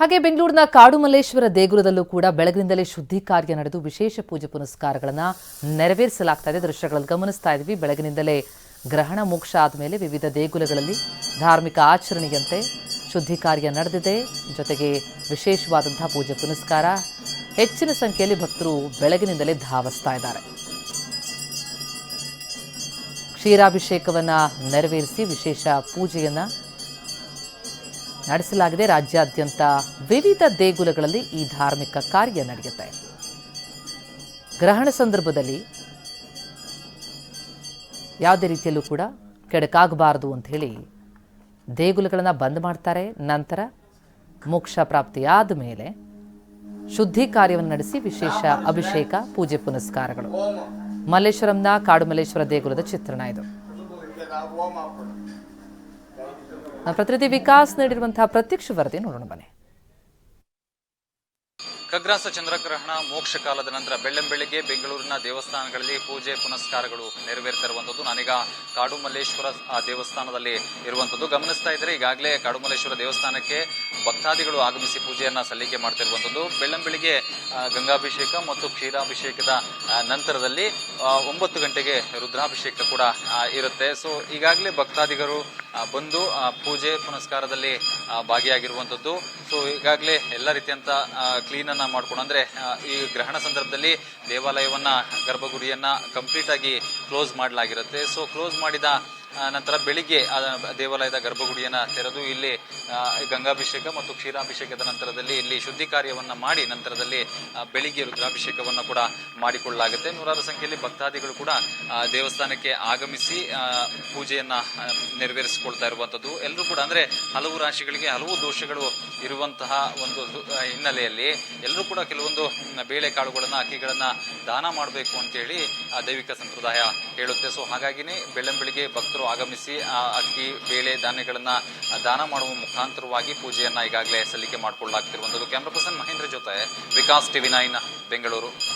ಹಾಗೆ ಬೆಂಗಳೂರಿನ ಕಾಡುಮಲ್ಲೇಶ್ವರ ದೇಗುಲದಲ್ಲೂ ಕೂಡ ಬೆಳಗಿನಿಂದಲೇ ಶುದ್ಧಿ ಕಾರ್ಯ ನಡೆದು ವಿಶೇಷ ಪೂಜೆ ಪುನಸ್ಕಾರಗಳನ್ನು ನೆರವೇರಿಸಲಾಗ್ತಾ ಇದೆ. ದೃಶ್ಯಗಳಲ್ಲಿ ಗಮನಿಸ್ತಾ ಇದ್ವಿ ಬೆಳಗಿನಿಂದಲೇ ಗ್ರಹಣ ಮೋಕ್ಷ ಆದಮೇಲೆ ವಿವಿಧ ದೇಗುಲಗಳಲ್ಲಿ ಧಾರ್ಮಿಕ ಆಚರಣೆಯಂತೆ ಶುದ್ಧಿ ಕಾರ್ಯ ನಡೆದಿದೆ. ಜೊತೆಗೆ ವಿಶೇಷವಾದಂತಹ ಪೂಜೆ ಪುನಸ್ಕಾರ. ಹೆಚ್ಚಿನ ಸಂಖ್ಯೆಯಲ್ಲಿ ಭಕ್ತರು ಬೆಳಗಿನಿಂದಲೇ ಧಾವಿಸ್ತಾ ಇದ್ದಾರೆ. ಕ್ಷೀರಾಭಿಷೇಕವನ್ನು ನೆರವೇರಿಸಿ ವಿಶೇಷ ಪೂಜೆಯನ್ನ ನಡೆಸಲಾಗಿದೆ. ರಾಜ್ಯಾದ್ಯಂತ ವಿವಿಧ ದೇಗುಲಗಳಲ್ಲಿ ಈ ಧಾರ್ಮಿಕ ಕಾರ್ಯ ನಡೆಯುತ್ತೆ. ಗ್ರಹಣ ಸಂದರ್ಭದಲ್ಲಿ ಯಾವುದೇ ರೀತಿಯಲ್ಲೂ ಕೂಡ ಕೆಡಕಾಗಬಾರದು ಅಂತ ಹೇಳಿ ದೇಗುಲಗಳನ್ನು ಬಂದ್ ಮಾಡ್ತಾರೆ. ನಂತರ ಮೋಕ್ಷ ಪ್ರಾಪ್ತಿಯಾದ ಮೇಲೆ ಶುದ್ಧಿ ಕಾರ್ಯವನ್ನು ನಡೆಸಿ ವಿಶೇಷ ಅಭಿಷೇಕ, ಪೂಜೆ, ಪುನಸ್ಕಾರಗಳು. ಮಲ್ಲೇಶ್ವರಂನ ಕಾಡುಮಲ್ಲೇಶ್ವರ ದೇಗುಲದ ಚಿತ್ರಣ ಇದು. ಪ್ರತಿನಿಧಿ ವಿಕಾಸ್ ನೀಡಿರುವಂತಹ ಪ್ರತ್ಯಕ್ಷ ವರದಿ ನೋಡೋಣ ಬನ್ನಿ. ಖಗ್ರಾಸ ಚಂದ್ರಗ್ರಹಣ ಮೋಕ್ಷ ಕಾಲದ ನಂತರ ಬೆಳ್ಳಂಬೆಳಿಗ್ಗೆ ಬೆಂಗಳೂರಿನ ದೇವಸ್ಥಾನಗಳಲ್ಲಿ ಪೂಜೆ ಪುನಸ್ಕಾರಗಳು ನೆರವೇರ್ತಿರುವಂಥದ್ದು ನಾನೀಗ ಕಾಡುಮಲ್ಲೇಶ್ವರ ದೇವಸ್ಥಾನದಲ್ಲಿ ಇರುವಂತದ್ದು ಗಮನಿಸ್ತಾ ಇದ್ರೆ ಈಗಾಗಲೇ ಕಾಡುಮಲ್ಲೇಶ್ವರ ದೇವಸ್ಥಾನಕ್ಕೆ ಭಕ್ತಾದಿಗಳು ಆಗಮಿಸಿ ಪೂಜೆಯನ್ನ ಸಲ್ಲಿಕೆ ಮಾಡ್ತಿರುವಂತದ್ದು ಬೆಳ್ಳಂಬೆಳಿಗ್ಗೆ ಗಂಗಾಭಿಷೇಕ ಮತ್ತು ಕ್ಷೀರಾಭಿಷೇಕದ ನಂತರದಲ್ಲಿ ಒಂಬತ್ತು ಗಂಟೆಗೆ ರುದ್ರಾಭಿಷೇಕ ಕೂಡ ಇರುತ್ತೆ. ಸೊ ಈಗಾಗಲೇ ಭಕ್ತಾದಿಗರು ಆ, ಬಂದು ಪೂಜೆ ಪುನಸ್ಕಾರದಲ್ಲಿ ಭಾಗಿಯಾಗಿರುವಂತದ್ದು ಸೊ ಈಗಾಗಲೇ ಎಲ್ಲ ರೀತಿಯಂತ ಕ್ಲೀನ್ ಅನ್ನ ಮಾಡ್ಕೊಂಡು, ಅಂದ್ರೆ ಈ ಗ್ರಹಣ ಸಂದರ್ಭದಲ್ಲಿ ದೇವಾಲಯವನ್ನ, ಗರ್ಭಗುಡಿಯನ್ನ ಕಂಪ್ಲೀಟ್ ಆಗಿ ಕ್ಲೋಸ್ ಮಾಡಲಾಗಿರುತ್ತೆ. ಸೊ ಕ್ಲೋಸ್ ಮಾಡಿದ ನಂತರ ಬೆಳಿಗ್ಗೆ ದೇವಾಲಯದ ಗರ್ಭಗುಡಿಯನ್ನ ತೆರೆದು ಇಲ್ಲಿ ಗಂಗಾಭಿಷೇಕ ಮತ್ತು ಕ್ಷೀರಾಭಿಷೇಕದ ನಂತರದಲ್ಲಿ ಇಲ್ಲಿ ಶುದ್ಧಿ ಕಾರ್ಯವನ್ನ ಮಾಡಿ ನಂತರದಲ್ಲಿ ಬೆಳಿಗ್ಗೆ ರುದ್ರಾಭಿಷೇಕವನ್ನು ಕೂಡ ಮಾಡಿಕೊಳ್ಳಲಾಗುತ್ತೆ. ನೂರಾರು ಸಂಖ್ಯೆಯಲ್ಲಿ ಭಕ್ತಾದಿಗಳು ಕೂಡ ದೇವಸ್ಥಾನಕ್ಕೆ ಆಗಮಿಸಿ ಪೂಜೆಯನ್ನ ನೆರವೇರಿಸಿಕೊಳ್ತಾ ಇರುವಂತದ್ದು ಎಲ್ಲರೂ ಕೂಡ ಅಂದ್ರೆ ಹಲವು ರಾಶಿಗಳಿಗೆ ಹಲವು ದೋಷಗಳು ಇರುವಂತಹ ಒಂದು ಹಿನ್ನೆಲೆಯಲ್ಲಿ ಎಲ್ಲರೂ ಕೂಡ ಕೆಲವೊಂದು ಬೇಳೆ ಬೇಳೆಕಾಳುಗಳನ್ನ, ಅಕ್ಕಿಗಳನ್ನ ದಾನ ಮಾಡಬೇಕು ಅಂತೇಳಿ ದೈವಿಕ ಸಂಪ್ರದಾಯ ಹೇಳುತ್ತೆ. ಸೊ ಹಾಗಾಗಿನೇ ಬೆಳ್ಳಂಬೆಳಿಗ್ಗೆ ಭಕ್ತರು ಆಗಮಿಸಿ, ಆ ಅಕ್ಕಿ, ಬೇಳೆ ಧಾನ್ಯಗಳನ್ನ ದಾನ ಮಾಡುವ ಮುಖಾಂತರವಾಗಿ ಪೂಜೆಯನ್ನ ಈಗಾಗಲೇ ಸಲ್ಲಿಕೆ ಮಾಡಿಕೊಳ್ಳಲಾಗ್ತಿರುವಂತದ್ದು ಕ್ಯಾಮ್ರಾ ಪರ್ಸನ್ ಮಹೇಂದ್ರ ಜೊತೆ ವಿಕಾಸ್ ಟಿವಿ ನೈನ್, ಬೆಂಗಳೂರು.